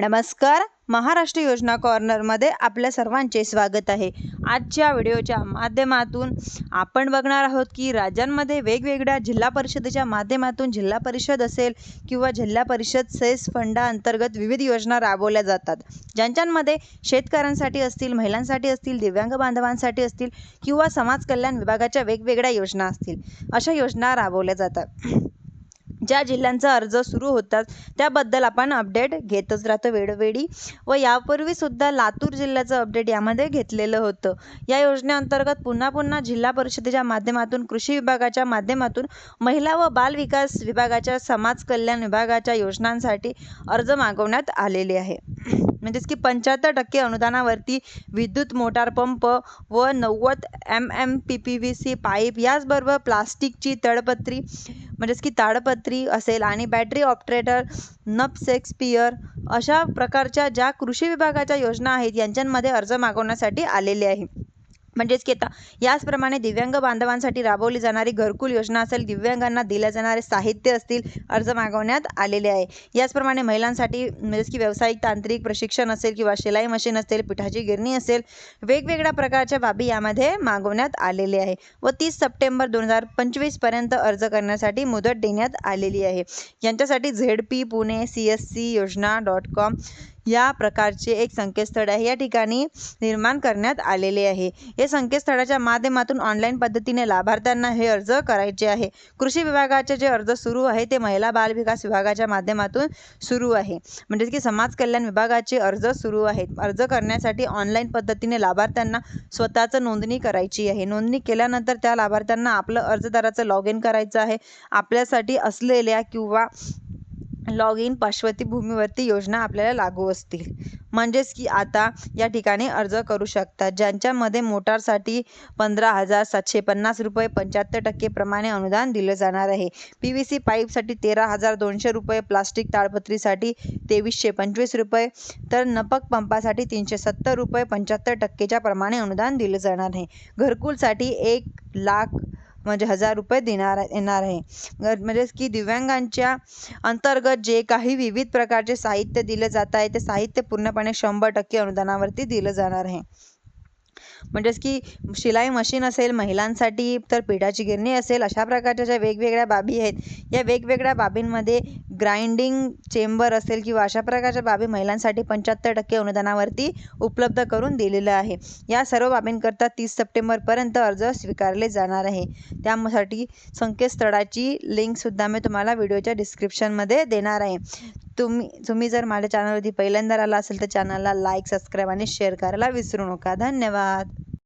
नमस्कार. महाराष्ट्र योजना कॉर्नरमध्ये आपल्या सर्वांचे स्वागत आहे. आजच्या व्हिडिओच्या माध्यमातून आपण बघणार आहोत की राज्यांमध्ये वेगवेगळ्या जिल्हा परिषदेच्या माध्यमातून जिल्हा परिषद असेल किंवा जिल्हा परिषद सेस फंडाअंतर्गत विविध योजना राबवल्या जातात. ज्यांच्यामध्ये शेतकऱ्यांसाठी असतील महिलांसाठी असतील दिव्यांग बांधवांसाठी असतील किंवा समाज कल्याण विभागाच्या वेगवेगळ्या योजना असतील अशा योजना राबवल्या जातात. ज्या जिल्ह्यांचा अर्ज सुरू होतात त्याबद्दल आपण अपडेट घेतच राहतो वेळोवेळी. व यापूर्वीसुद्धा लातूर जिल्ह्याचं अपडेट यामध्ये घेतलेलं होतं. या योजनेअंतर्गत पुन्हा पुन्हा जिल्हा परिषदेच्या माध्यमातून कृषी विभागाच्या माध्यमातून महिला व बाल विकास विभागाच्या समाज कल्याण विभागाच्या योजनांसाठी अर्ज मागवण्यात आलेले आहे. म्हणजेच की पंच्याहत्तर टक्के अनुदानावरती विद्युत मोटार पंप व नव्वद M M P P V C pipe याचबरोबर प्लास्टिकची तळपत्री म्हणजेच की ताडपत्री असेल आणि बॅटरी ऑपरेटर नप सेक्सपियर अशा प्रकारच्या ज्या कृषी विभागाच्या योजना आहेत यांच्यामध्ये अर्ज मागवण्यासाठी आलेले आहे. म्हणजेच की आता याचप्रमाणे दिव्यांग बांधवांसाठी राबवली जाणारी घरकुल योजना असेल दिव्यांगांना दिल्या जाणारे साहित्य असतील अर्ज मागवण्यात आलेले आहे. याचप्रमाणे महिलांसाठी म्हणजेच की व्यावसायिक तांत्रिक प्रशिक्षण असेल किंवा शिलाई मशीन असेल पिठाची गिरणी असेल वेगवेगळ्या प्रकारच्या बाबी यामध्ये मागवण्यात आलेले आहे व तीस सप्टेंबर दोन हजार पंचवीसपर्यंत अर्ज करण्यासाठी मुदत देण्यात आलेली आहे. यांच्यासाठी Z P Pune C S C योजना डॉट कॉम या प्रकारचे एक संकेतस्थळ आहे. या ठिकाणी निर्माण करण्यात आलेले आहे. या संकेतस्थळाच्या माध्यमातून ऑनलाईन पद्धतीने लाभार्थ्यांना हे अर्ज करायचे आहे. कृषी विभागाचे जे अर्ज सुरू आहे ते महिला बाल विकास विभागाच्या माध्यमातून सुरू आहे. म्हणजेच की समाज कल्याण विभागाचे अर्ज सुरू आहेत. अर्ज करण्यासाठी ऑनलाईन पद्धतीने लाभार्थ्यांना स्वतःचं नोंदणी करायची आहे. नोंदणी केल्यानंतर त्या लाभार्थ्यांना आपलं अर्जदाराचं लॉग इन करायचं आहे. आपल्यासाठी असलेल्या किंवा लॉग इन पार्श्वतीभूमीवरती योजना आपल्याला लागू असतील. म्हणजेच की आता या ठिकाणी अर्ज करू शकतात. ज्यांच्यामध्ये मोटारसाठी पंधरा हजार सातशे पन्नास रुपये पंच्याहत्तर टक्के प्रमाणे अनुदान दिलं जाणार आहे. पी व्ही सी पाईपसाठी तेरा हजार दोनशे रुपये प्लास्टिक ताडपत्रीसाठी तेवीसशे पंचवीस रुपये तर नपक पंपासाठी तीनशे सत्तर रुपये पंच्याहत्तर टक्केच्या प्रमाणे अनुदान दिलं जाणार आहे. घरकुलसाठी एक लाख म्हणजे हजार रुपये देणार येणार आहे. म्हणजेच की दिव्यांगांच्या अंतर्गत जे काही विविध प्रकारचे साहित्य दिलं जात आहे ते साहित्य पूर्णपणे शंभर टक्के अनुदानावरती दिलं जाणार आहे. म्हणजेच की शिलाई मशीन असेल महिलांसाठी तर पिठाची गिरणी असेल अशा प्रकारच्या ज्या वेगवेगळ्या बाबी आहेत या वेगवेगळ्या बाबींमध्ये ग्राइंडिंग चेंबर असेल किंवा अशा प्रकारच्या बाबी महिलांसाठी पंच्याहत्तर टक्के अनुदानावरती उपलब्ध करून दिलेलं आहे. या सर्व बाबींकरता तीस सप्टेंबरपर्यंत अर्ज स्वीकारले जाणार आहे. त्यासाठी संकेतस्थळाची लिंकसुद्धा मी तुम्हाला व्हिडिओच्या डिस्क्रिप्शनमध्ये देणार आहे. तुम्ही तुम्ही जर माझ्या चॅनलवरती पहिल्यांदा आला असेल तर चॅनलला लाईक सबस्क्राईब आणि शेअर करायला विसरू नका. धन्यवाद.